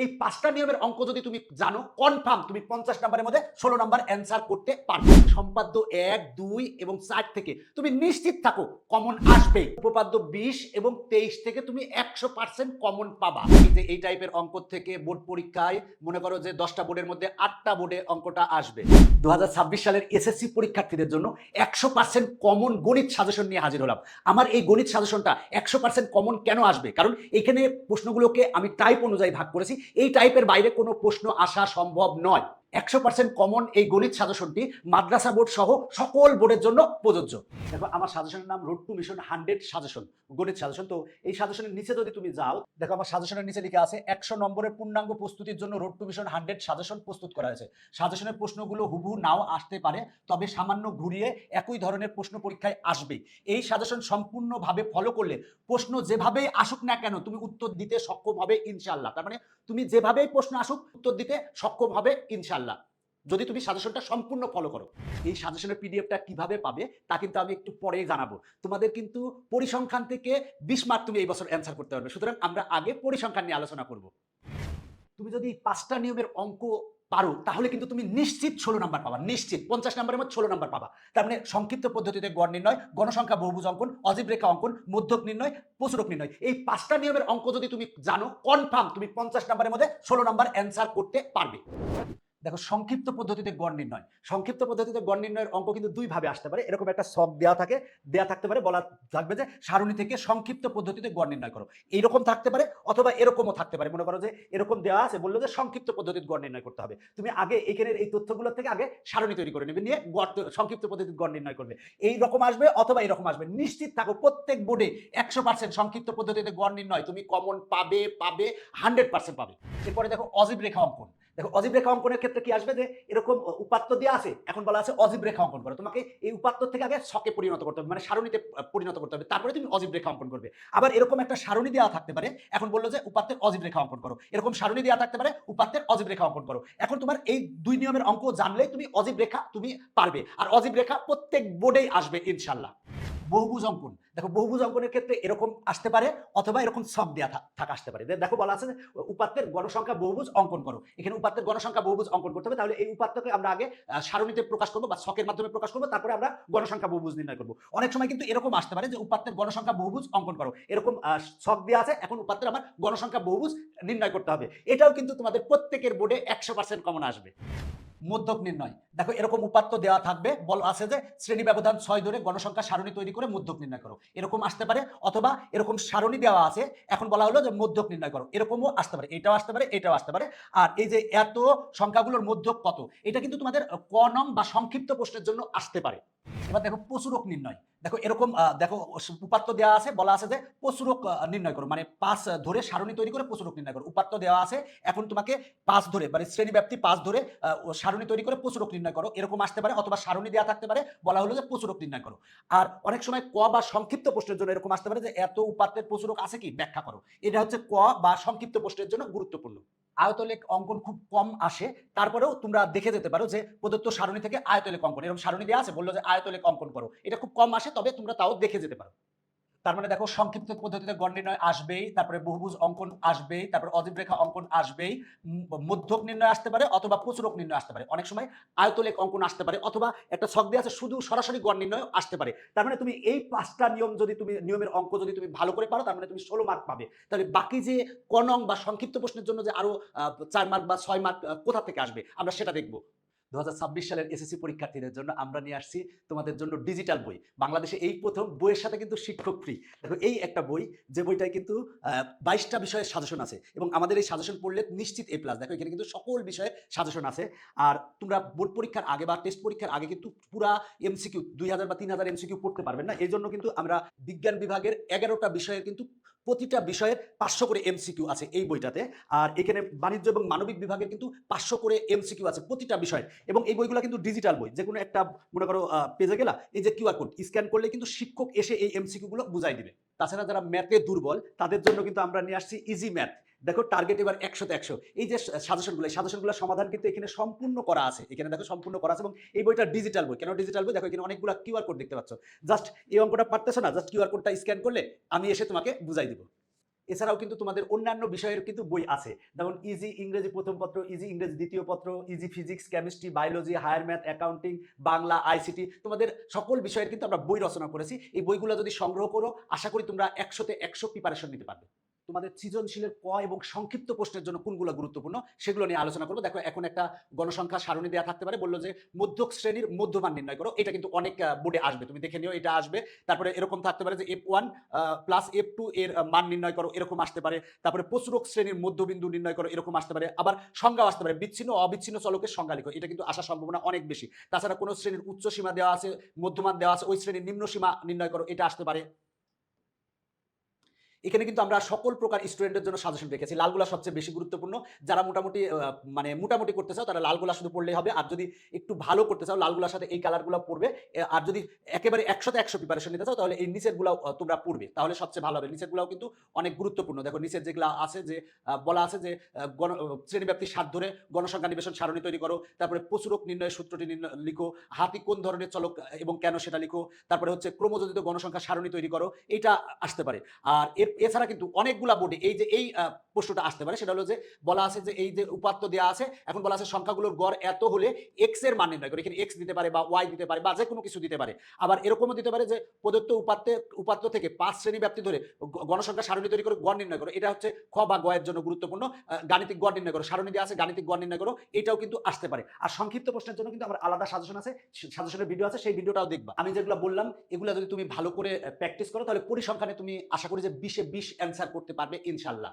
এই পাঁচটা নিয়মের অঙ্ক যদি তুমি জানো কনফার্ম তুমি পঞ্চাশ নাম্বারের মধ্যে ষোলো নাম্বার অ্যান্সার করতে পারবে। সম্পাদ্য এক, দুই এবং চার থেকে তুমি নিশ্চিত থাকো কমন আসবে। উপপাদ্য বিশ এবং তেইশ থেকে তুমি একশো পার্সেন্ট কমন পাবা। যে এই টাইপের অঙ্ক থেকে বোর্ড পরীক্ষায় মনে করো যে দশটা বোর্ডের মধ্যে আটটা বোর্ডে অঙ্কটা আসবে। দু হাজার ছাব্বিশ সালের এসএসসি পরীক্ষার্থীদের জন্য একশো পার্সেন্ট কমন গণিত সাজেশন নিয়ে হাজির হলাম। আমার এই গণিত সাজেশনটা একশো পার্সেন্ট কমন কেন আসবে? কারণ এখানে প্রশ্নগুলোকে আমি টাইপ অনুযায়ী ভাগ করেছি এই টাইপের বাইরে কোনো প্রশ্ন আসা সম্ভব নয়। একশো পার্সেন্ট কমন এই গণিত সাজেশনটি মাদ্রাসা বোর্ড সহ সকল বোর্ডের জন্য প্রযোজ্য। দেখো, আমার সাজেশনের নাম road to mission hundred suggestion গণিত সাজেশন তো এই সাজেশনের নিচে যদি তুমি যাও, দেখো, আমার সাজেশনের নিচে লিখে আছে, একশো নম্বরের পূর্ণাঙ্গ প্রস্তুতির জন্য road to mission hundred suggestion প্রস্তুত করা হয়েছে। সাজেশনের প্রশ্নগুলো হুবহু নাও আসতে পারে, তবে সামান্য ঘুরিয়ে একই ধরনের প্রশ্ন পরীক্ষায় আসবে এই সাজেশন সম্পূর্ণভাবে ফলো করলে প্রশ্ন যেভাবেই আসুক না কেন, তুমি উত্তর দিতে সক্ষম হবে ইনশাল্লাহ তার মানে তুমি যেভাবেই প্রশ্ন আসুক, উত্তর দিতে সক্ষম হবে ইনশাল্লাহ যদি তুমি সাজেশনটা সম্পূর্ণ ফলো করো, এই সাজেশনের পিডিএফটা কীভাবে পাবে, তা কিন্তু আমি একটু পরে জানাব। তোমাদের কিন্তু পরিসংখ্যান থেকে বিশ মার্ক তুমি এই বছর অ্যান্সার করতে পারবে। সুতরাং আমরা আগে পরিসংখ্যান নিয়ে আলোচনা করব। তুমি যদি পাঁচটা নিয়মের অঙ্ক পারো, তাহলে কিন্তু তুমি নিশ্চিত ষোলো নাম্বার পাবা, নিশ্চিত। পঞ্চাশ নাম্বারের মধ্যে ষোলো নাম্বার পাবা। তার মানে সংক্ষিপ্ত পদ্ধতিতে গড় নির্ণয়, গণসংখ্যা বহুভুজ অঙ্কন, অজীব রেখা অঙ্কন, মধ্যক নির্ণয় প্রচুরক নির্ণয়। এই পাঁচটা নিয়মের অঙ্ক যদি তুমি জানো কনফার্ম তুমি পঞ্চাশ নাম্বারের মধ্যে ষোলো নাম্বার অ্যান্সার করতে পারবে। দেখো, সংক্ষিপ্ত পদ্ধতিতে গড় নির্ণয়। সংক্ষিপ্ত পদ্ধতিতে গড় নির্ণয়ের অঙ্ক কিন্তু দুই ভাবে আসতে পারে। এরকম একটা সব দেওয়া থাকে দেওয়া থাকতে পারে, বলা থাকবে যে সারণী থেকে সংক্ষিপ্ত পদ্ধতিতে গড় নির্ণয় করো। এইরকম থাকতে পারে অথবা এরকমও থাকতে পারে। মনে করো যে এরকম দেওয়া আছে, বলল যে সংক্ষিপ্ত পদ্ধতিতে গড় নির্ণয় করতে হবে। তুমি আগে এখানের এই তথ্যগুলো থেকে আগে সারণী তৈরি করে নেবে, নিয়ে গড় সংক্ষিপ্ত পদ্ধতিতে গড় নির্ণয় করবে। এই রকম আসবে অথবা এরকম আসবে। নিশ্চিত থাকো, প্রত্যেক বোর্ডে একশো পার্সেন্ট সংক্ষিপ্ত পদ্ধতিতে গড় নির্ণয়। তুমি কমন পাবে পাবে হান্ড্রেড পার্সেন্ট পাবে। এরপরে দেখো, অজীব রেখা অঙ্কন। দেখো, অজীব রেখা অঙ্কনের ক্ষেত্রে কি আসবে যে এরকম উপাত্ত দেওয়া আছে? এখন বলা আছে অজীব রেখা অঙ্কন করো। তোমাকে এই উপাত্ত থেকে আগে শকে পরিণত করতে হবে মানে সারণীতে পরিণত করতে হবে। তারপরে তুমি অজীব রেখা অঙ্কন করবে। আবার এরকম একটা সারণী দেওয়া থাকতে পারে, এখন বলল যে উপাত্তের অজীব রেখা অঙ্কন করো। এরকম সারণী দেওয়া থাকতে পারে, উপাত্তের অজীব রেখা অঙ্কন করো। এখন তোমার এই দুই নিয়মের অঙ্ক জানলেই তুমি অজীব রেখা তুমি পারবে। আর অজীব রেখা প্রত্যেক বোর্ডেই আসবে ইনশাল্লাহ বহুভুজ অঙ্কন দেখো বহুভুজ অঙ্কনের ক্ষেত্রে এরকম আসতে পারে অথবা এরকম সব দেওয়া থাকা আসতে পারে। দেখো বলা আছে উপাত্তের গণসংখ্যা বহুভুজ অঙ্কন করো। এখানে উপাত্তের গণসংখ্যা বহুভুজ অঙ্কন করতে হবে। তাহলে এই উপাত্তকে আমরা আগে সারণীতে প্রকাশ করব বা শখের মাধ্যমে প্রকাশ করব, তারপরে আমরা গণসংখ্যা বহুভুজ নির্ণয় করব। অনেক সময় কিন্তু এরকম আসতে পারে যে, উপাত্তের গণসংখ্যা বহুভুজ অঙ্কন করো। এরকম শখ দেওয়া আছে, এখন উপাত্তের আমার গণসংখ্যা বহুভুজ নির্ণয় করতে হবে। এটাও কিন্তু তোমাদের প্রত্যেকের বোর্ডে একশো পার্সেন্ট কমন আসবে। মধ্যক নির্ণয়। দেখো, এরকম উপাত্ত দেওয়া থাকবে, বল আছে যে, শ্রেণি ব্যবধান ছয় ধরে গণসংখ্যা সারণী তৈরি করে মধ্যক নির্ণয় করো। এরকম আসতে পারে, অথবা এরকম সারণী দেওয়া আছে, এখন বলা হলো যে মধ্যক নির্ণয় করো। এরকমও আসতে পারে, এটাও আসতে পারে, এটাও আসতে পারে। আর এই যে এত সংখ্যাগুলোর মধ্যক কত, এটা কিন্তু তোমাদের কনম বা সংক্ষিপ্ত প্রশ্নের জন্য আসতে পারে। এবার দেখো, প্রচুরক নির্ণয়। দেখো এরকম দেখো উপাত্ত দেওয়া আছে বলা আছে যে আহ, নির্ণয় করো। মানে পাঁচ ধরে সারণী তৈরি করে প্রচুরক নির্ণয় করো। উপাত্ত দেওয়া আছে এখন তোমাকে পাঁচ ধরে মানে শ্রেণি ব্যাপ্তি পাঁচ ধরে সারণী তৈরি করে প্রচুরক নির্ণয় করো। এরকম আসতে পারে অথবা সারণী দেওয়া থাকতে পারে বলা হলো যে প্রচুরক নির্ণয় করো। আর অনেক সময় ক বা সংক্ষিপ্ত প্রশ্নের জন্য এরকম আসতে পারে যে এত উপাত্তের প্রচুরক আছে কি? ব্যাখ্যা করো। এটা হচ্ছে ক বা সংক্ষিপ্ত প্রশ্নের জন্য গুরুত্বপূর্ণ। আয়তলেখ অঙ্কন খুব কম আসে। তারপরেও তোমরা দেখে যেতে পারো যে প্রদত্ত সারণী থেকে আয়তলেখ অঙ্কন। এরকম সারণী দেওয়া আছে, বলল যে আয়তলেখ অঙ্কন করো। এটা খুব কম আসে, তবে তোমরা তাও দেখে যেতে পারো। তার মানে দেখো সংক্ষিপ্ত পদ্ধতিতে গণ নির্ণয় আসবেই তারপরে বহুভুজ অঙ্কন আসবেই তারপরে অজীব রেখা অঙ্কন আসবেই মধ্যক নির্ণয় আসতে পারে অথবা প্রচুরক নির্ণয় আসতে পারে। অনেক সময় আয়তলেখ অঙ্কন আসতে পারে অথবা একটা ছক দিয়ে আছে শুধু সরাসরি গড় নির্ণয় আসতে পারে। তার মানে তুমি এই পাঁচটা নিয়ম যদি তুমি নিয়মের অঙ্ক যদি তুমি ভালো করে পারো তার মানে তুমি ষোলো মার্ক পাবে। তাহলে বাকি যে কনং বা সংক্ষিপ্ত প্রশ্নের জন্য যে আরও আহ, চার মার্ক বা ছয় মার্ক কোথা থেকে আসবে? আমরা সেটা দেখব। দু হাজার ছাব্বিশ সালের এসএসসি পরীক্ষার্থীদের জন্য আমরা নিয়ে আসছি তোমাদের জন্য ডিজিটাল বই। বাংলাদেশে এই প্রথম বইয়ের সাথে কিন্তু শিক্ষক ফ্রি দেখো, এই একটা বই, যে বইটায় কিন্তু বাইশটা বিষয়ের সাজেশন আছে এবং আমাদের এই সাজেশন পড়লে নিশ্চিত এ প্লাস দেখো, এখানে কিন্তু সকল বিষয়ে সাজেশন আছে। আর তোমরা বোর্ড পরীক্ষার আগে বা টেস্ট পরীক্ষার আগে কিন্তু পুরা এমসিকিউ দুই হাজার বা তিন হাজার এমসিকিউ পড়তে পারবেন না। এই জন্য কিন্তু আমরা বিজ্ঞান বিভাগের এগারোটা বিষয়ের কিন্তু প্রতিটা বিষয়ের পাঁচশো করে এমসিকিউ আছে এই বইটাতে। আর এখানে বাণিজ্য এবং মানবিক বিভাগের কিন্তু পাঁচশো করে এমসিকিউ আছে প্রতিটা বিষয়ের। এবং এই বইগুলো কিন্তু ডিজিটাল বই যে কোনো একটা মনে করো পেজে গেলা, এই যে কিউআর কোড স্ক্যান করলে কিন্তু শিক্ষক এসে এই এমসিকিউগুলো বুঝাই দিবে। তাছাড়া যারা ম্যাথে দুর্বল, তাদের জন্য কিন্তু আমরা নিয়ে আসছি ইজি ম্যাথ দেখো টার্গেট এবার একশোতে একশো। এই যে সাজেশনগুলো এই সাজেশনগুলোর সমাধান কিন্তু এখানে সম্পূর্ণ করা আছে। এখানে দেখো সম্পূর্ণ করা আছে এবং এই বইটা ডিজিটাল বই। কেন ডিজিটাল বই? দেখো এখানে অনেকগুলো কিউআর কোড দেখতে পাচ্ছ। জাস্ট এই অঙ্কটা পারতেছো না? জাস্ট কিউআর কোডটা স্ক্যান করলে আমি এসে তোমাকে বুঝাই দিব। এছাড়াও কিন্তু তোমাদের অন্যান্য বিষয়ের কিন্তু বই আছে। যেমন ইজি ইংরেজি প্রথম পত্র ইজি ইংরেজি দ্বিতীয় পত্র easy physics chemistry biology higher math accounting Bangla ICT তোমাদের সকল বিষয়ের কিন্তু আমরা বই রচনা করেছি। এই বইগুলো যদি সংগ্রহ করো, আশা করি তোমরা একশোতে একশো প্রিপারেশন নিতে পারবে। তোমাদের সৃজনশীলের ক এবং সংক্ষিপ্ত প্রশ্নের জন্য কোনগুলো গুরুত্বপূর্ণ সেগুলো নিয়ে আলোচনা করব। দেখো, এখন একটা গণসংখ্যা সারণী দেওয়া থাকতে পারে, বলল যে মধ্যক শ্রেণির মধ্যমান নির্ণয় করো। এটা কিন্তু অনেক বোর্ডে আসবে। তুমি দেখে নিও, এটা আসবে। তারপরে এরকম থাকতে পারে যে F one plus F two এর মান নির্ণয় করো, এরকম আসতে পারে। তারপরে প্রচুরক শ্রেণির মধ্যবিন্দু নির্ণয় করো, এরকম আসতে পারে। আবার সংজ্ঞা আসতে পারে, বিচ্ছিন্ন, অবিচ্ছিন্ন চলকের সংজ্ঞা লিখো। এটা কিন্তু আসার সম্ভাবনা অনেক বেশি। তাছাড়া কোনো শ্রেণির উচ্চ সীমা দেওয়া আছে, মধ্যমান দেওয়া আছে, ওই শ্রেণির নিম্ন সীমা নির্ণয় করো, এটা আসতে পারে। এখানে কিন্তু আমরা সকল প্রকার স্টুডেন্টের জন্য সাজেশন রেখেছি। লালগুলা সবচেয়ে বেশি গুরুত্বপূর্ণ। যারা মোটামুটি মানে মোটামুটি করতে চাও তারা লালগুলা শুধু পড়লেই হবে। আর যদি একটু ভালো করতে চাও লালগুলার সাথে এই কালারগুলো পড়বে। আর যদি একেবারে একশোতে একশো প্রিপারেশন নিতে চাও তাহলে এই নিচের গুলাও আহ, তোমরা পড়বে। তাহলে সবচেয়ে ভালো হবে। নিচের গুলাও কিন্তু অনেক গুরুত্বপূর্ণ। দেখো নিচের যেগুলো আছে যে বলা আছে যে গণ শ্রেণীব্যাপ্তির স্বাদ ধরে গণসংখ্যা নিবেশন সারণী তৈরি করো। তারপরে প্রচুরক নির্ণয়ের সূত্রটি লিখো। হাতি কোন ধরনের চলক এবং কেন সেটা লিখো। তারপরে হচ্ছে ক্রমযোজিত গণসংখ্যা সারণী তৈরি করো। এটা আসতে পারে। আর এর এছাড়া কিন্তু অনেকগুলা বোর্ডে এই যে এই প্রশ্নটা আসতে পারে, সেটা হলো যে বলা আছে যে এই যে উপাত্ত দেওয়া আছে, এখন বলা আছে সংখ্যাগুলোর গড় এত হলে এক্সের মান নির্ণয় করে, এখানে এক্স দিতে পারে বা ওয়াই দিতে পারে বা যে কোনো কিছু দিতে পারে। আবার এরকমও দিতে পারে যে প্রদত্ত উপাত্তে, উপাত্ত থেকে পাঁচ শ্রেণি ব্যাপ্তি ধরে গণসংখ্যা সারণী তৈরি করে গড় নির্ণয় করো, এটা হচ্ছে খ বা গয়ের জন্য গুরুত্বপূর্ণ গাণিতিক গড় নির্ণয় করো, সারণী দেওয়া আছে, গাণিতিক গড় নির্ণয় করো, এটাও কিন্তু আসতে পারে। আর সংক্ষিপ্ত প্রশ্নের জন্য কিন্তু আমার আলাদা সাজেশন আছে সাজেশনের ভিডিও আছে, সেই ভিডিওটাও দেখবা। আমি যেগুলো বললাম, এগুলো যদি তুমি ভালো করে প্র্যাকটিস করো, তাহলে পরিসংখ্যানে তুমি আশা করি যে বিশে বিশ অ্যান্সার করতে পারবে, ইনশাল্লাহ।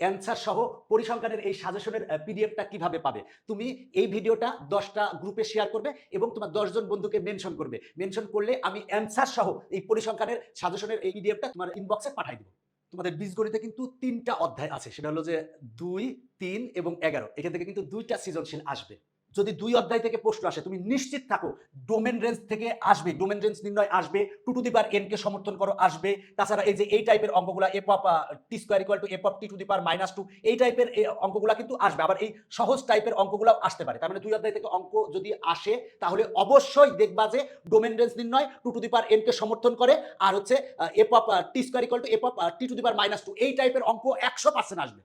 অ্যান্সার সহ পরিসংখ্যানের এই সাজেশনের পিডিএফটা কীভাবে পাবে? তুমি এই ভিডিওটা দশটা গ্রুপে শেয়ার করবে এবং তোমার দশজন বন্ধুকে মেনশন করবে। মেনশন করলে আমি অ্যান্সার সহ এই পরিসংখ্যানের সাজেশনের এই পিডিএফটা তোমার ইনবক্সে পাঠাই দেবো। তোমাদের বীজগণিতে কিন্তু তিনটা অধ্যায় আছে, সেটা হলো যে দুই, তিন এবং এগারো। এখান থেকে কিন্তু দুইটা সৃজনশীল আসবে। যদি দুই অধ্যায় থেকে প্রশ্ন আসে, তুমি নিশ্চিত থাকো ডোমেন রেঞ্জ থেকে আসবে ডোমেন রেঞ্জ নির্ণয় আসবে two to the power N কে সমর্থন করো, আসবে। তাছাড়া এই যে এই টাইপের অঙ্কগুলো F of T square equal to F of T to the power minus two এই টাইপের অঙ্কগুলো কিন্তু আসবে। আবার এই সহজ টাইপের অঙ্কগুলো আসতে পারে। তার মানে দুই অধ্যায় থেকে অঙ্ক যদি আসে, তাহলে অবশ্যই দেখবা যে ডোমেন রেঞ্জ নির্ণয় two to the power N কে সমর্থন করে, আর হচ্ছে F of T square equal to F of T to the power minus two এই টাইপের অঙ্ক একশো পার্সেন্ট আসবে।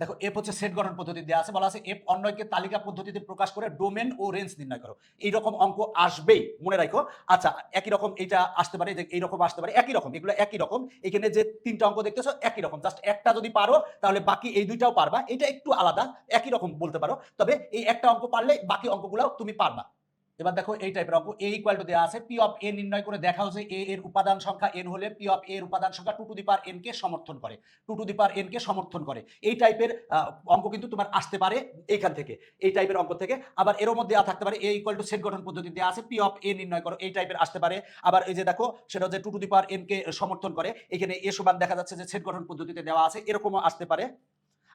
দেখো এফ হচ্ছে সেট গঠন পদ্ধতি দেওয়া আছে, বলা আছে এফ অন্যকে তালিকা পদ্ধতিতে প্রকাশ করে ডোমেন ও রেঞ্জ নির্ণয় করো। এই রকম অঙ্ক আসবেই, মনে রাখো। আচ্ছা একই রকম এটা আসতে পারে, যে এই রকম আসতে পারে, একই রকম, এগুলো একই রকম। এখানে যে তিনটা অঙ্ক দেখতেছো, একই রকম। জাস্ট একটা যদি পারো, তাহলে বাকি এই দুইটাও পারবা। এটা একটু আলাদা, একই রকম বলতে পারো। তবে এই একটা অঙ্ক পারলে বাকি অঙ্কগুলো তুমি পারবা। এবার দেখো এই টাইপের অঙ্ক এ ইকুয়াল টু দেওয়া আছে পি অফ এ নির্ণয় করে দেখা হচ্ছে এ এর উপাদান সংখ্যা এন হলে পি অফ এর উপাদান সংখ্যা two to the power N কে সমর্থন করে two to the power N কে সমর্থন করে। এই টাইপের অঙ্ক কিন্তু তোমার আসতে পারে এইখান থেকে, এই টাইপের অঙ্ক থেকে। আবার এর মধ্যে থাকতে পারে এ ইকুয়াল টু সেট গঠন পদ্ধতি দেওয়া আছে পি অফ এ নির্ণয় করো, এই টাইপের আসতে পারে। আবার এই যে দেখো, সেটা হচ্ছে two to the power N কে সমর্থন করে, এখানে এ সমান দেখা যাচ্ছে যে সেট গঠন পদ্ধতিতে দেওয়া আছে, এরকমও আসতে পারে।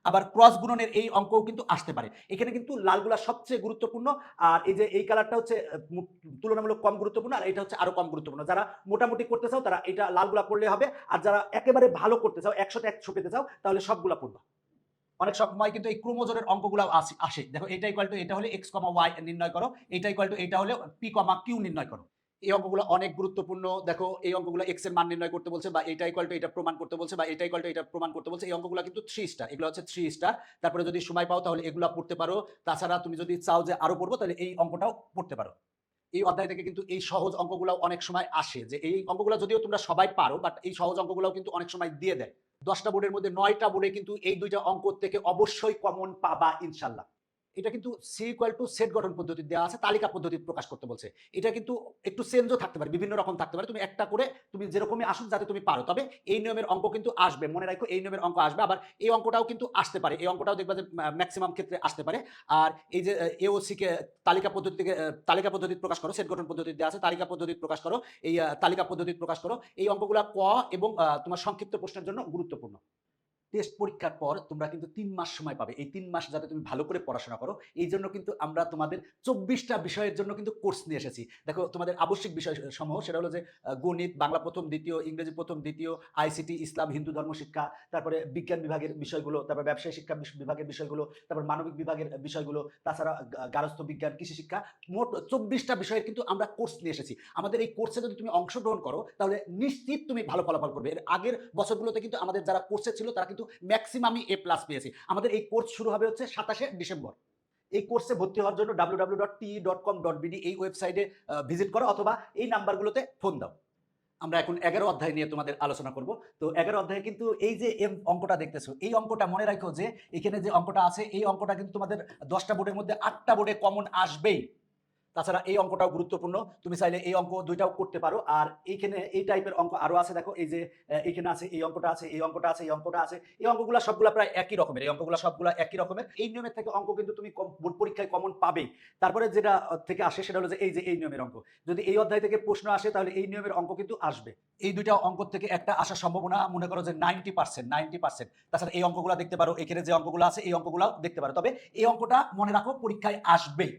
আবার ক্রস গুণনের এই অঙ্কও কিন্তু আসতে পারে। এখানে কিন্তু লালগুলা সবচেয়ে গুরুত্বপূর্ণ, আর এই যে এই কালারটা হচ্ছে তুলনামূলক কম গুরুত্বপূর্ণ, আর এটা হচ্ছে আরও কম গুরুত্বপূর্ণ। যারা মোটামুটি করতে চাও তারা এটা লালগুলা করলে হবে, আর যারা একেবারে ভালো করতে চাও, একশোতে একশো পেতে চাও, তাহলে সবগুলা পড়বা। অনেক সময় কিন্তু এই ক্রোমোজোমের অঙ্কগুলো আসে দেখো, এটা ইকুয়াল টু এটা হলে এক্স কমা ওয়াই নির্ণয় করো, এটা ইকুয়াল টু এটা হলে পি কমা কিউ নির্ণয় করো। এই অঙ্কগুলো অনেক গুরুত্বপূর্ণ। দেখো, এই অঙ্কগুলো এক্সের মান নির্ণয় করতে বলছে বা এটা ইকুয়াল টু এটা প্রমাণ করতে বলছে বা এটা ইকুয়াল টু এটা প্রমাণ করতে বলছে। এই অঙ্কগুলো কিন্তু থ্রি স্টার এগুলো হচ্ছে থ্রি স্টার তারপরে যদি সময় পাও তাহলে এগুলো পড়তে পারো। তাছাড়া তুমি যদি চাও যে আরও পড়ব, তাহলে এই অঙ্কটাও পড়তে পারো। এই অধ্যায় থেকে কিন্তু এই সহজ অঙ্কগুলো অনেক সময় আসে যে এই অঙ্কগুলো যদিও তোমরা সবাই পারো বাট এই সহজ অঙ্কগুলো কিন্তু অনেক সময় দিয়ে দেয়। দশটা বোর্ডের মধ্যে নয়টা বোর্ডে কিন্তু এই দুইটা অঙ্ক থেকে অবশ্যই কমন পাবা ইনশাল্লাহ। এটা কিন্তু সি ইকুয়াল টু সেট গঠন পদ্ধতি দেওয়া আছে, তালিকা পদ্ধতি প্রকাশ করতে বলছে। এটা কিন্তু একটু চেঞ্জও থাকতে পারে, বিভিন্ন রকম থাকতে পারে। তুমি একটা করে তুমি যেরকমই আসুন যাতে তুমি পারো, তবে এই নিয়মের অঙ্ক কিন্তু আসবে। মনে রাখো, এই নিয়মের অঙ্ক আসবে। আবার এই অঙ্কটাও কিন্তু আসতে পারে, এই অঙ্কটাও দেখবা যে ম্যাক্সিমাম ক্ষেত্রে আসতে পারে। আর এই যে এওসি কে তালিকা পদ্ধতি থেকে তালিকা পদ্ধতি প্রকাশ করো সেট গঠন পদ্ধতি দেওয়া আছে, তালিকা পদ্ধতি প্রকাশ করো। এই তালিকা পদ্ধতি প্রকাশ করো। এই অঙ্কগুলো ক এবং তোমার সংক্ষিপ্ত প্রশ্নের জন্য গুরুত্বপূর্ণ। টেস্ট পরীক্ষার পর তোমরা কিন্তু তিন মাস সময় পাবে। এই তিন মাস যাতে তুমি ভালো করে পড়াশোনা করো। এই জন্য কিন্তু আমরা তোমাদের চব্বিশটা বিষয়ের জন্য কিন্তু কোর্স নিয়ে এসেছি। দেখো, তোমাদের আবশ্যিক বিষয় সমূহ সেটা হলো যে গণিত, বাংলা প্রথম, দ্বিতীয়, ইংরেজি প্রথম, দ্বিতীয় আইসিটি ইসলাম, হিন্দু ধর্ম, শিক্ষা, তারপরে বিজ্ঞান বিভাগের বিষয়গুলো, তারপর ব্যবসায়ী শিক্ষা বিভাগের বিষয়গুলো, তারপর মানবিক বিভাগের বিষয়গুলো, তাছাড়া গা- গার্হস্থ্য বিজ্ঞান, কৃষি শিক্ষা, মোট চব্বিশটা বিষয়ের কিন্তু আমরা কোর্স নিয়ে এসেছি। আমাদের এই কোর্সে যদি তুমি অংশগ্রহণ করো, তাহলে নিশ্চিত তুমি ভালো ফলাফল করবে। এর আগের বছরগুলোতে কিন্তু আমাদের যারা কোর্সে ছিল, তারা কিন্তু ম্যাক্সিমামই এ প্লাস পেয়েছি। আমাদের এই কোর্স শুরু হবে হচ্ছে সাতাশে ডিসেম্বর। এই কোর্সে ভর্তি হওয়ার জন্য W W dot T dot com dot এই ওয়েবসাইটে ভিজিট করো অথবা এই নাম্বারগুলোতে ফোন দাও। আমরা এখন এগারো অধ্যায় নিয়ে তোমাদের আলোচনা করব। তো এগারো অধ্যায়ে কিন্তু এই যে এম অঙ্কটা দেখতেছো, এই অঙ্কটা মনে রাখো যে এখানে যে অঙ্কটা আছে, এই অঙ্কটা কিন্তু তোমাদের দশটা বোর্ডের মধ্যে আটটা বোর্ডে কমন আসবেই। তাছাড়া এই অঙ্কটাও গুরুত্বপূর্ণ। তুমি চাইলে এই অঙ্ক দুইটাও করতে পারো। আর এইখানে এই টাইপের অঙ্ক আরও আছে, দেখো, এই যে এইখানে আছে, এই অঙ্কটা আছে, এই অঙ্কটা আছে, এই অঙ্কটা আছে। এই অঙ্কগুলো সবগুলো প্রায় একই রকমের। এই অঙ্কগুলো সবগুলো একই রকমের। এই নিয়মের থেকে অঙ্ক কিন্তু তুমি বোর্ড পরীক্ষায় কমন পাবে তারপরে যেটা থেকে আসে সেটা হলো যে এই যে এই নিয়মের অঙ্ক। যদি এই অধ্যায় থেকে প্রশ্ন আসে, তাহলে এই নিয়মের অঙ্ক কিন্তু আসবে। এই দুইটা অঙ্ক থেকে একটা আসার সম্ভাবনা মনে করো যে নাইনটি পার্সেন্ট নাইনটি পার্সেন্ট তাছাড়া এই অঙ্কগুলো দেখতে পারো। এখানে যে অঙ্কগুলো আছে, এই অঙ্কগুলো দেখতে পারো। তবে এই অঙ্কটা মনে রাখো, পরীক্ষায় আসবেই।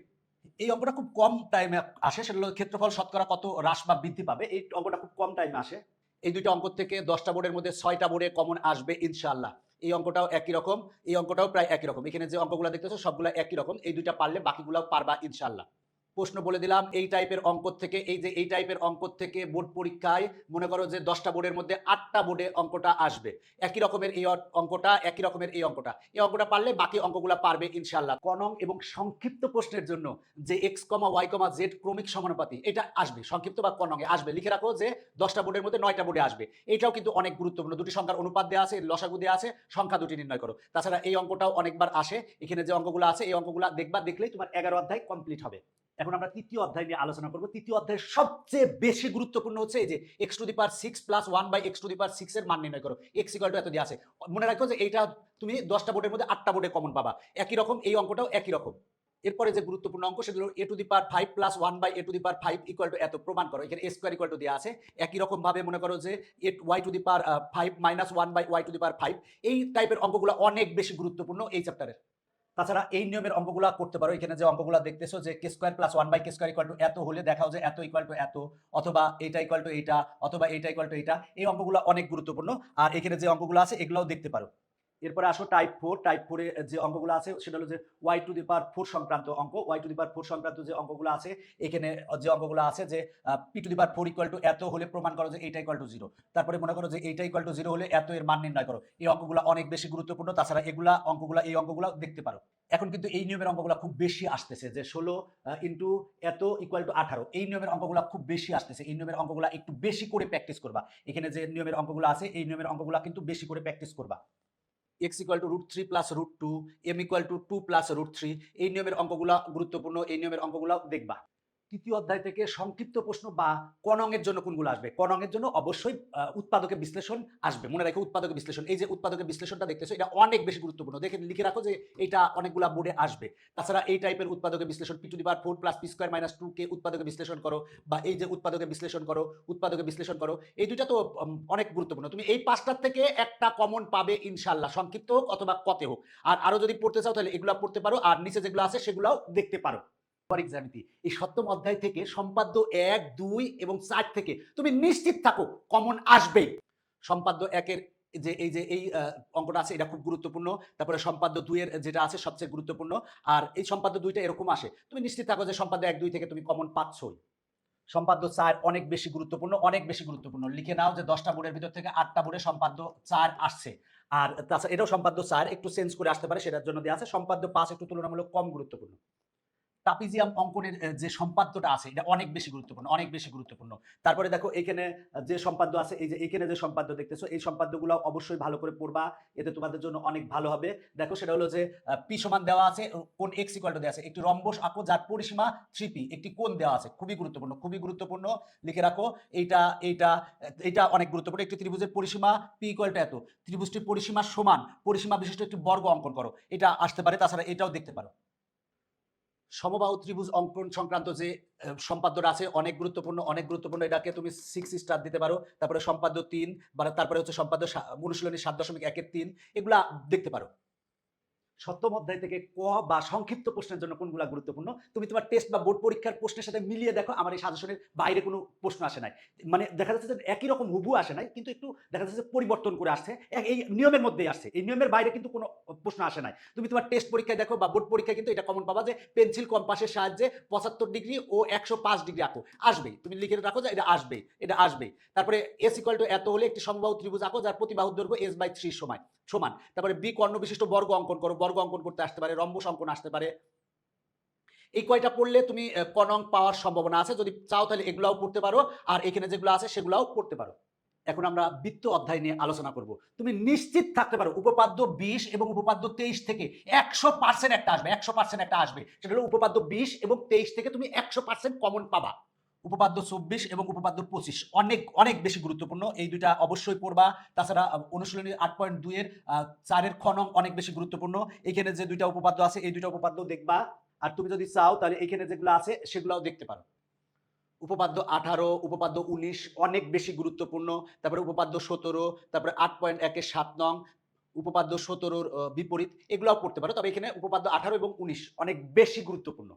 এই অঙ্কটা খুব কম টাইমে আসে, সেটা ক্ষেত্রফল শতকরা কত হ্রাস বা বৃদ্ধি পাবে, এই অঙ্কটা খুব কম টাইমে আসে। এই দুইটা অঙ্ক থেকে দশটা বোর্ডের মধ্যে ছয়টা বোর্ডে কমন আসবে ইনশাল্লাহ এই অঙ্কটাও একই রকম, এই অঙ্কটাও প্রায় একই রকম। এখানে যে অঙ্কগুলো দেখতেছো, সবগুলো একই রকম, এই দুইটা পারলে বাকিগুলো পারবা ইনশাআল্লাহ। প্রশ্ন বলে দিলাম, এই টাইপের অঙ্ক থেকে, এই যে, এই টাইপের অঙ্ক থেকে বোর্ড পরীক্ষায় মনে করো যে, দশটা বোর্ডের মধ্যে আটটা বোর্ডে অঙ্কটা আসবে। একই রকমের এই অঙ্কটা, একই রকমের এই অঙ্কটা। এই অঙ্কটা পারলে বাকি অঙ্কগুলো পারবে ইনশাল্লাহ কনং এবং সংক্ষিপ্ত প্রশ্নের জন্য যে X comma Y comma Z ক্রমিক সমানুপাতি, এটা আসবে। সংক্ষিপ্ত বা কনঙে আসবে। লিখে রাখো যে, দশটা বোর্ডের মধ্যে নয়টা বোর্ডে আসবে। এটাও কিন্তু অনেক গুরুত্বপূর্ণ। দুটি সংখ্যার অনুপাত দেওয়া আছে, লসাগু দেওয়া আছে, সংখ্যা দুটি নির্ণয় করো। তাছাড়া এই অঙ্কটাও অনেকবার আসে। এখানে যে অঙ্কগুলো আছে, এই অঙ্কগুলো দেখবা, দেখলেই তোমার এগারো অধ্যায় কমপ্লিট হবে। এখন আমরা তৃতীয় অধ্যায় নিয়ে আলোচনা করব। তৃতীয় অধ্যায়ের সবচেয়ে বেশি গুরুত্বপূর্ণ হচ্ছে এই যে X to the power six plus one by X to the power six এর মান নির্ণয় করো। এক্স ইকুয়াল টু এত দিয়ে আছে। মনে রাখো যে এইটা তুমি দশটা বোর্ডের মধ্যে আটটা বোর্ডে কমন পাবা। একই রকম এই অঙ্কটাও একই রকম। এরপরে যে গুরুত্বপূর্ণ অঙ্ক সেগুলো A to the power five plus one by A to the power five equal to এত প্রমাণ করো। এখানে এ স্কোয়ার ইকুয়াল টু দেওয়া আছে। একই রকম ভাবে মনে করো যে A Y to the power five minus one by Y to the power five এই টাইপের অঙ্কগুলো অনেক বেশি গুরুত্বপূর্ণ এই চ্যাপ্টারের তাছাড়া এই নিয়মের অঙ্কগুলো করতে পারো। এখানে যে অঙ্কগুলো দেখতেছো যে K square plus one by K square equal to এত হলে দেখাও যে এত ইকাল টু এত, অথবা এটা ইকুয়াল টু এইটা, অথবা এইটা ইকুয়াল টু এইটা, এই অঙ্কগুলো অনেক গুরুত্বপূর্ণ। আর এখানে যে অঙ্কগুলো আছে, এগুলোও দেখতে পারো। এরপরে আসো টাইপ ফোর টাইপ ফোরে যে অঙ্কগুলো আছে, সেটা হলো যে Y to the power four সংক্রান্ত অঙ্ক Y to the power four সংক্রান্ত যে অঙ্কগুলো আছে, এখানে যে অঙ্কগুলো আছে যে P to the power four equal to এত হলে প্রমাণ করো যে এইটা ইকুয়াল টু জিরো তারপরে মনে করো যে এইটা ইকুয়াল টু জিরো হলে এত এর মান নির্ণয় করো। এই অঙ্কগুলো অনেক বেশি গুরুত্বপূর্ণ, তাছাড়া এগুলা অঙ্কগুলো, এই অঙ্কগুলো দেখতে পারো। এখন কিন্তু এই নিয়মের অঙ্কগুলো খুব বেশি আসতেছে যে ষোলো ইন্টু এত ইকুয়াল টু আঠারো, এই নিয়মের অঙ্কগুলো খুব বেশি আসতেছে। এই নিয়মের অঙ্কগুলো একটু বেশি করে প্র্যাকটিস করবা। এখানে যে নিয়মের অঙ্কগুলো আছে, এই নিয়মের অঙ্কগুলো কিন্তু বেশি করে প্র্যাকটিস করবা। X equal to root three plus root two M equal to two plus root three এই নিয়মের অঙ্কগুলো গুরুত্বপূর্ণ, এই নিয়মের অঙ্কগুলো দেখবা। তৃতীয় অধ্যায় থেকে সংক্ষিপ্ত প্রশ্ন বা কনঙের জন্য কোনগুলো আসবে? কনঙের জন্য অবশ্যই উৎপাদকের বিশ্লেষণ আসবে। মনে রাখো উৎপাদকের বিশ্লেষণ। এই যে উৎপাদকের বিশ্লেষণটা দেখতেছো, এটা অনেক বেশি গুরুত্বপূর্ণ। দেখে, লিখে রাখো যে এটা অনেকগুলা বোর্ডে আসবে। তাছাড়া এই টাইপের উৎপাদকের বিশ্লেষণ P to the four plus P square minus two K উৎপাদকের বিশ্লেষণ করো বা এই যে উৎপাদকের বিশ্লেষণ করো, উৎপাদকের বিশ্লেষণ করো, এই দুইটা তো অনেক গুরুত্বপূর্ণ। তুমি এই পাঁচটার থেকে একটা কমন পাবে ইনশাল্লাহ সংক্ষিপ্ত হোক অথবা কতে হোক। আর আরও যদি পড়তে চাও তাহলে এগুলো পড়তে পারো, আর নিচে যেগুলো আছে সেগুলোও দেখতে পারো। ব্যবহারিক জ্যামিতি। এই সপ্তম অধ্যায় থেকে সম্পাদ্য এক, দুই এবং চার থেকে তুমি নিশ্চিত থাকো কমন আসবেই। সম্পাদ্য একের যে এই যে এই অঙ্কটা আছে, এটা খুব গুরুত্বপূর্ণ। তারপরে সম্পাদ্য দুইয়ের যেটা আছে, সবচেয়ে গুরুত্বপূর্ণ। আর এই সম্পাদ্য দুইটা এরকম আসে। তুমি নিশ্চিত থাকো যে সম্পাদ্য এক, দুই থেকে তুমি কমন পাচ্ছই। সম্পাদ্য চার অনেক বেশি গুরুত্বপূর্ণ, অনেক বেশি গুরুত্বপূর্ণ। লিখে নাও যে দশটা বোর্ডের ভিতর থেকে আটটা বোর্ডে সম্পাদ্য চার আসছে। আর তাছাড়া এটাও সম্পাদ্য চার, একটু চেঞ্জ করে আসতে পারে, সেটার জন্য দেওয়া আছে। সম্পাদ্য পাঁচ একটু তুলনামূলক কম গুরুত্বপূর্ণ। ট্রাপিজিয়াম অঙ্কনের যে সম্পাদ্যটা আছে, এটা অনেক বেশি গুরুত্বপূর্ণ, অনেক বেশি গুরুত্বপূর্ণ। তারপরে দেখো, এখানে যে সম্পাদ্য আছে, এই যে, এখানে যে সম্পাদ্য দেখতেছো, এই সম্পাদ্যগুলো অবশ্যই ভালো করে পড়বা, এতে তোমাদের জন্য অনেক ভালো হবে। দেখো, সেটা হলো যে পি সমান দেওয়া আছে কোন এক্স ইকুয়াল টু দেওয়া আছে, একটি রম্বস আঁকো, যার পরিসীমা থ্রি পি, একটি কোণ দেওয়া আছে, খুবই গুরুত্বপূর্ণ খুবই গুরুত্বপূর্ণ। লিখে রাখো, এইটা এইটা এইটা অনেক গুরুত্বপূর্ণ, একটি ত্রিভুজের পরিসীমা পি ইকুয়াল টু এত, ত্রিভুজটির পরিসীমা সমান, পরিসীমা বিশিষ্ট একটি বর্গ অঙ্কন করো, এটা আসতে পারে, তাছাড়া এটাও দেখতে পারো। সমবাহু ত্রিভুজ অঙ্কন সংক্রান্ত যে সম্পাদ্যটা আছে, অনেক গুরুত্বপূর্ণ অনেক গুরুত্বপূর্ণ। এটাকে তুমি সিক্স স্টার দিতে পারো। তারপরে সম্পাদ্য তিন, বা তারপরে হচ্ছে সম্পাদ্য অনুশীলনী সাত দশমিক একের তিন, এগুলা দেখতে পারো। সপ্তম অধ্যায় থেকে ক বা সংক্ষিপ্ত প্রশ্নের জন্য কোনগুলা গুরুত্বপূর্ণ? তুমি তোমার টেস্ট বা বোর্ড পরীক্ষার প্রশ্নের সাথে মিলিয়ে দেখো, আমার এই সাজেশনের বাইরে কোনো প্রশ্ন আসে নাই। মানে দেখা যাচ্ছে যে একই রকম হুবু আসে নাই, কিন্তু একটু দেখা যাচ্ছে পরিবর্তন করে আসছে এই নিয়মের মধ্যেই আসছে। এই নিয়মের বাইরে কিন্তু কোনো প্রশ্ন আসে নাই। তুমি তোমার টেস্ট পরীক্ষায় দেখো বা বোর্ড পরীক্ষায় কিন্তু এটা কমন পাবা যে পেন্সিল কম্পাসের সাহায্যে পঁচাত্তর ডিগ্রি ও একশো পাঁচ ডিগ্রি আঁকো। আসবেই। তুমি লিখে রাখো যে এটা আসবেই এটা আসবেই। তারপরে এস ইকুয়াল টু এত হলে একটি সমবাহু ত্রিভুজ আঁকো, যার প্রতিবাহুর দৈর্ঘ্য এস বাই থ্রি সমান সমান। তারপরে বি কর্ণ বিশিষ্ট বর্গ অঙ্কন করো বর্গ অঙ্কন করতে আসতে পারে রম্বস অঙ্কন আসতে পারে। এই কয়টা পড়লে তুমি আহ, ক নং পাওয়ার সম্ভাবনা আছে যদি চাও তাহলে এগুলাও পড়তে পারো আর এখানে যেগুলো আছে সেগুলাও পড়তে পারো। এখন আমরা বৃত্ত অধ্যায় নিয়ে আলোচনা করব। তুমি নিশ্চিত থাকতে পারো উপপাদ্য বিশ এবং উপপাদ্য তেইশ থেকে একশো পার্সেন্ট একটা আসবে একশো পার্সেন্ট একটা আসবে। সেটা হলো উপপাদ্য বিশ এবং তেইশ থেকে তুমি একশো পার্সেন্ট কমন পাবা। উপপাদ্য চব্বিশ এবং উপপাদ্য পঁচিশ। অনেক অনেক বেশি গুরুত্বপূর্ণ। এই দুইটা অবশ্যই পড়বা। তাছাড়া অনুশীলনী আট পয়েন্ট দুইয়ের চারের খনং অনেক বেশি গুরুত্বপূর্ণ। এখানে যে দুইটা উপপাদ্য আছে, এই দুইটা উপপাদ্য দেখবা। আর তুমি যদি চাও, তাহলে এখানে যেগুলো আছে, সেগুলোও দেখতে পারো। উপপাদ্য আঠারো, উপপাদ্য উনিশ, অনেক বেশি গুরুত্বপূর্ণ। তারপরে উপপাদ্য সতেরো, তারপরে আট পয়েন্ট একের সাত নং, উপপাদ্য সতেরোর বিপরীত, এগুলোও পড়তে পারো। তবে এখানে উপপাদ্য আঠারো এবং উনিশ অনেক বেশি গুরুত্বপূর্ণ।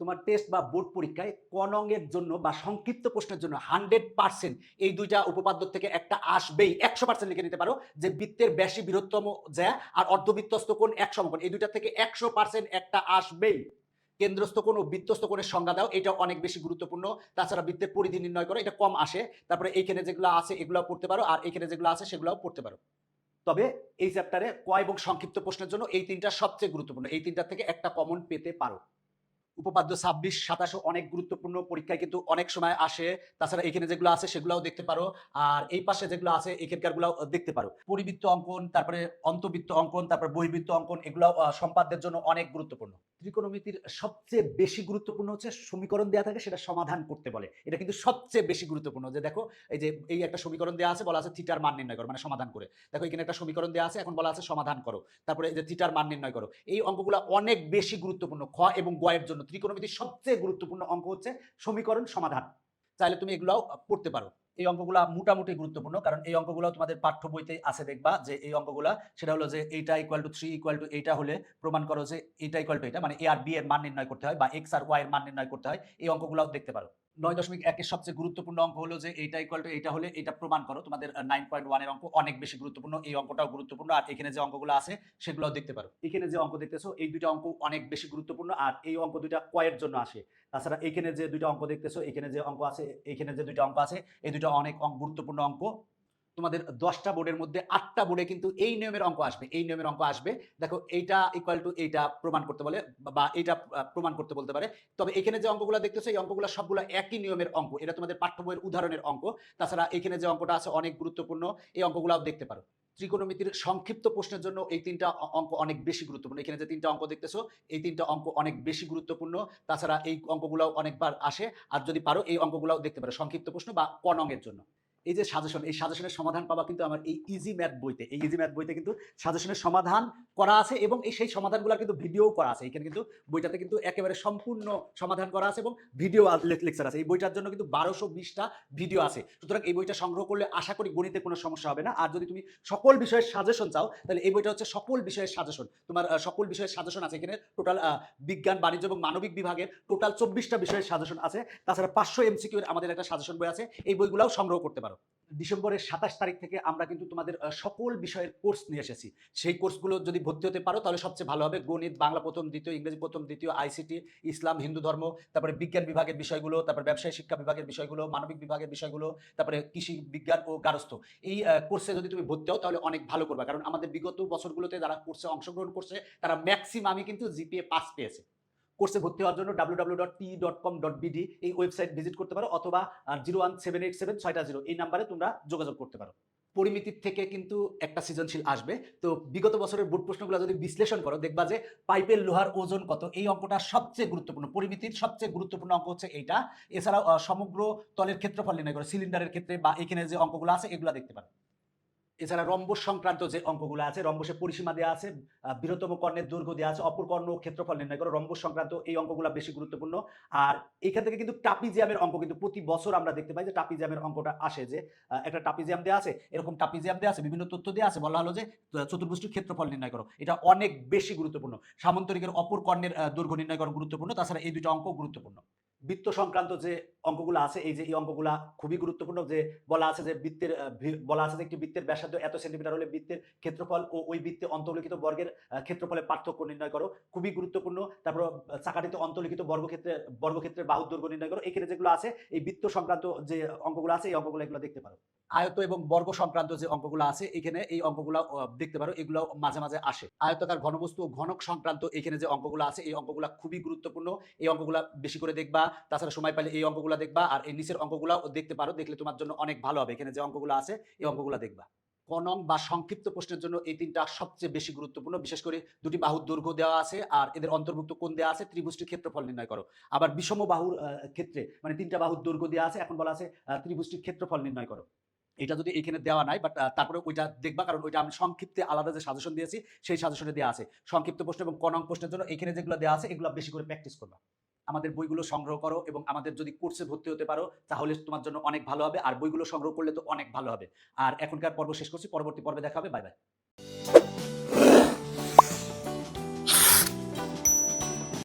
তোমার টেস্ট বা বোর্ড পরীক্ষায় কনংয়ের জন্য বা সংক্ষিপ্ত প্রশ্নের জন্য হান্ড্রেড পার্সেন্ট এই দুইটা উপপাদ্য থেকে একটা আসবেই, একশো পার্সেন্ট লিখে নিতে পারো যে বৃত্তের বেশি বৃহত্তম জ্যা আর অর্ধবৃত্তস্ত কোণ এক সমকোণ এই দুইটা থেকে একশো পার্সেন্ট একটা আসবেই। কেন্দ্রস্থ কোণ ও বৃত্তস্থ কোণের সংজ্ঞা দাও এটা অনেক বেশি গুরুত্বপূর্ণ। তাছাড়া বৃত্তের পরিধি নির্ণয় করো, এটা কম আসে। তারপরে এইখানে যেগুলো আছে এগুলো পড়তে পারো, আর এখানে যেগুলো আছে সেগুলোও পড়তে পারো। তবে এই চ্যাপ্টারে ক এবং সংক্ষিপ্ত প্রশ্নের জন্য এই তিনটা সবচেয়ে গুরুত্বপূর্ণ, এই তিনটা থেকে একটা কমন পেতে পারো। উপপাদ্য ছাব্বিশ, সাতাশও অনেক গুরুত্বপূর্ণ পরীক্ষায় কিন্তু অনেক সময় আসে। তাছাড়া এখানে যেগুলো আছে সেগুলোও দেখতে পারো। আর এই পাশে যেগুলো আছে, এখানকারগুলোও দেখতে পারো। পরিবৃত্ত অঙ্কন, তারপরে অন্তবৃত্ত অঙ্কন, তারপর বহির্বৃত্ত অঙ্কন এগুলো সম্পাদ্যের জন্য অনেক গুরুত্বপূর্ণ। ত্রিকোণমিতির সবচেয়ে বেশি গুরুত্বপূর্ণ হচ্ছে সমীকরণ দেওয়া থাকে, সেটা সমাধান করতে বলে। এটা কিন্তু সবচেয়ে বেশি গুরুত্বপূর্ণ যে দেখো, এই যে, এই একটা সমীকরণ দেওয়া আছে, বলা আছে থিটার মান নির্ণয় করো মানে সমাধান করে। দেখো, এখানে একটা সমীকরণ দেওয়া আছে, এখন বলা আছে সমাধান করো। তারপরে এই যে থিটার মান নির্ণয় করো। এই অঙ্কগুলো অনেক বেশি গুরুত্বপূর্ণ, খ এবং গয়ের জন্য ত্রিকোণমিতির সবচেয়ে গুরুত্বপূর্ণ অঙ্ক হচ্ছে সমীকরণ সমাধান। চাইলে তুমি এগুলাও পড়তে পারো। এই অঙ্কগুলা মোটামুটি গুরুত্বপূর্ণ, কারণ এই অঙ্কগুলো তোমাদের পাঠ্য বইতে আছে দেখবা যে এই অঙ্কগুলা, সেটা হলো যে এইটা equal to three equal to এইটা হলে প্রমাণ করো যে এইটা ইকুয়াল টু এটা মানে এ আর বি এর মান নির্ণয় করতে হয় বা এক্স আর ওয়াই এর মান নির্ণয় করতে হয়, এই অঙ্কগুলাও দেখতে পারো। নয় দশমিক একের সবচেয়ে গুরুত্বপূর্ণ অঙ্ক হলো যে এইটা ইকুয়াল টু এইটা হলে এটা প্রমাণ করো। তোমাদের নাইন পয়েন্ট ওয়ানের অঙ্ক অনেক বেশি গুরুত্বপূর্ণ। এই অঙ্কটাও গুরুত্বপূর্ণ। আর এখানে যে অঙ্কগুলো আছে, সেগুলোও দেখতে পারো। এখানে যে অঙ্ক দেখতেছো, এই দুইটা অঙ্ক অনেক বেশি গুরুত্বপূর্ণ। আর এই অঙ্ক দুইটা কয়ের জন্য আসে। তাছাড়া এখানে যে দুইটা অঙ্ক দেখতেছো, এখানে যে অঙ্ক আছে, এখানে যে দুইটা অঙ্ক আছে, এই দুইটা অনেক গুরুত্বপূর্ণ অঙ্ক। তোমাদের দশটা বোর্ডের মধ্যে আটটা বোর্ডে কিন্তু এই নিয়মের অঙ্ক আসবে, এই নিয়মের অঙ্ক আসবে। দেখো, এইটা ইকুয়াল টু এইটা প্রমাণ করতে বলে, বা এইটা প্রমাণ করতে বলতে পারে। তবে এখানে যে অঙ্কগুলো দেখতেছো, এই অঙ্কগুলো সবগুলো একই নিয়মের অঙ্ক। এটা তোমাদের পাঠ্য বইয়ের উদাহরণের অঙ্ক। তাছাড়া এখানে যে অঙ্কটা আছে, অনেক গুরুত্বপূর্ণ। এই অঙ্কগুলোও দেখতে পারো। ত্রিকোণমিতির সংক্ষিপ্ত প্রশ্নের জন্য এই তিনটা অঙ্ক অনেক বেশি গুরুত্বপূর্ণ। এখানে যে তিনটা অঙ্ক দেখতেছো, এই তিনটা অঙ্ক অনেক বেশি গুরুত্বপূর্ণ। তাছাড়া এই অঙ্কগুলোও অনেকবার আসে। আর যদি পারো, এই অঙ্কগুলোও দেখতে পারো, সংক্ষিপ্ত প্রশ্ন বা কনঙ্গের জন্য। এই যে সাজেশন এই সাজেশনের সমাধান পাবা কিন্তু আমার এই ইজি ম্যাথ বইতে, এই ইজি ম্যাথ বইতে কিন্তু সাজেশনের সমাধান করা আছে এবং এই সেই সমাধানগুলো কিন্তু ভিডিও করা আছে। এখানে কিন্তু বইটাতে কিন্তু একেবারে সম্পূর্ণ সমাধান করা আছে এবং ভিডিও লেকচার আছে। এই বইটার জন্য কিন্তু বারোশো বিশটা ভিডিও আছে। সুতরাং এই বইটা সংগ্রহ করলে আশা করি গণিতে কোনো সমস্যা হবে না। আর যদি তুমি সকল বিষয়ের সাজেশন চাও, তাহলে এই বইটা হচ্ছে সকল বিষয়ের সাজেশন তোমার সকল বিষয়ের সাজেশন আছে এখানে। টোটাল বিজ্ঞান, বাণিজ্য এবং মানবিক বিভাগের টোটাল চব্বিশটা বিষয়ের সাজেশন আছে। তাছাড়া পাঁচশো এমসিকিউ এর আমাদের একটা সাজেশন বই আছে। এই বইগুলোও সংগ্রহ করতে পারো। ডিসেম্বরের সাতাশ তারিখ থেকে আমরা কিন্তু তোমাদের সকল বিষয়ের কোর্স নিয়ে এসেছি। সেই কোর্সগুলো যদি ভর্তি হতে পারো, তাহলে সবচেয়ে ভালো হবে গণিত, বাংলা প্রথম, দ্বিতীয়, ইংরেজি প্রথম, দ্বিতীয়, আইসিটি, ইসলাম, হিন্দু ধর্ম, তারপরে বিজ্ঞান বিভাগের বিষয়গুলো, তারপরে ব্যবসায় শিক্ষা বিভাগের বিষয়গুলো, মানবিক বিভাগের বিষয়গুলো, তারপরে কৃষি বিজ্ঞান ও গারস্থ। এই কোর্সে যদি তুমি ভর্তি হও, তাহলে অনেক ভালো করবে। কারণ আমাদের বিগত বছরগুলোতে যারা কোর্সে অংশগ্রহণ করছে, তারা ম্যাক্সিমামই কিন্তু জিপিএ পাস পেয়েছে। কোর্সে ভর্তি হওয়ার জন্য W W dot T dot com dot BD এই ওয়েবসাইট ভিজিট করতে পারো অথবা zero one seven eight seven ছয়টা জিরো এই নাম্বারে তোমরা যোগাযোগ করতে পারো। পরিমিতির থেকে কিন্তু একটা সৃজনশীল আসবে। তো বিগত বছরের বোর্ড প্রশ্নগুলো যদি বিশ্লেষণ করো, দেখবা যে পাইপের লোহার ওজন কত? এই অঙ্কটা সবচেয়ে গুরুত্বপূর্ণ। পরিমিতির সবচেয়ে গুরুত্বপূর্ণ অঙ্ক হচ্ছে এইটা। এছাড়াও সমগ্র তলের ক্ষেত্রফল নির্ণয় করো সিলিন্ডারের ক্ষেত্রে বা এখানে যে অঙ্কগুলো আছে, এগুলো দেখতে পারো। এছাড়া রম্বস সংক্রান্ত যে অঙ্কগুলো আছে রম্বসের পরিসীমা দেওয়া আছে বৃহত্তম কর্ণের দৈর্ঘ্য দেওয়া আছে অপর কর্ণ ক্ষেত্রফল নির্ণয় করো। রম্বস সংক্রান্ত এই অঙ্কগুলো বেশি গুরুত্বপূর্ণ। আর এখান থেকে কিন্তু টাপিজিয়ামের অঙ্ক কিন্তু প্রতি বছর আমরা দেখতে পাই যে টাপিজিয়ামের অঙ্কটা আসে যে একটা টাপিজিয়াম দেওয়া আছে এরকম টাপিজিয়াম দেওয়া আছে বিভিন্ন তথ্য দেওয়া আছে বলা হলো যে আহ, চতুর্ভুজটির ক্ষেত্রফল নির্ণয় করো। এটা অনেক বেশি গুরুত্বপূর্ণ। সামান্তরিকের অপর কর্ণের দৈর্ঘ্য নির্ণয় করো গুরুত্বপূর্ণ। তাছাড়া এই দুটো অঙ্ক গুরুত্বপূর্ণ। বৃত্ত সংক্রান্ত যে অঙ্কগুলো আছে এই যে এই অঙ্কগুলা খুবই গুরুত্বপূর্ণ যে বলা আছে যে বৃত্তের বলা আছে যে একটি বৃত্তের ব্যাসার্ধ এত সেন্টিমিটার হলে বৃত্তের ক্ষেত্রফল ও ওই বৃত্তে অন্তর্লিখিত বর্গের আহ, ক্ষেত্রফলের পার্থক্য নির্ণয় করো। খুবই গুরুত্বপূর্ণ। তারপর চাকাটিতে অন্তর্লিখিত বর্গক্ষেত্রে বর্গক্ষেত্রের বাহুর দৈর্ঘ্য নির্ণয় করো। এখানে যেগুলো আছে এই বৃত্ত সংক্রান্ত যে অঙ্কগুলো আছে এই অঙ্কগুলো এগুলো দেখতে পারো। আয়ত এবং বর্গ সংক্রান্ত যে অঙ্কগুলো আছে এখানে এই অঙ্কগুলো দেখতে পারো এগুলো মাঝে মাঝে আসে। আয়তকার ঘনবস্তু ও ঘনক সংক্রান্ত এখানে যে অঙ্কগুলো আছে এই অঙ্কগুলো খুবই গুরুত্বপূর্ণ। এই অঙ্কগুলো বেশি করে দেখবা। তাছাড়া সময় পাইলে এই অঙ্কগুলো দেখবা, আর এই নিচের অঙ্কগুলো দেখতে পারো, দেখলে তোমার জন্য অনেক ভালো হবে। এখানে যে অঙ্কগুলো আছে, এই অঙ্কগুলো দেখবা। কনং বা সংক্ষিপ্ত প্রশ্নের জন্য এই তিনটা সবচেয়ে বেশি গুরুত্বপূর্ণ। বিশেষ করে দুটি বাহুর দৈর্ঘ্য দেওয়া আছে, আর এদের অন্তর্ভুক্ত কোণ দেওয়া আছে, ত্রিভুজটির ক্ষেত্রফল নির্ণয় করো। আবার বিষম বাহুর ক্ষেত্রে মানে তিনটা বাহুর দৈর্ঘ্য দেওয়া আছে, এখন বলা আছে ত্রিভুজটির ক্ষেত্রফল নির্ণয় করো। এটা যদি এখানে দেওয়া নাই বাট তারপরে ওইটা দেখবা, কারণ ওইটা আমি সংক্ষিপ্তে আলাদা যে সাজেশন দিয়েছি, সেই সাজেশনে দেওয়া আছে। সংক্ষিপ্ত প্রশ্ন এবং কনং প্রশ্নের জন্য এখানে যেগুলো দেওয়া আছে, এগুলো বেশি করে প্র্যাকটিস করবা। আমাদের বইগুলো সংগ্রহ করো এবং আমাদের যদি কোর্সে ভর্তি হতে পারো, তাহলে তোমার জন্য অনেক ভালো হবে। আর বইগুলো সংগ্রহ করলে তো অনেক ভালো হবে। আর এখনকার পর্ব শেষ করছি। পরবর্তী পর্বে দেখা হবে। Bye bye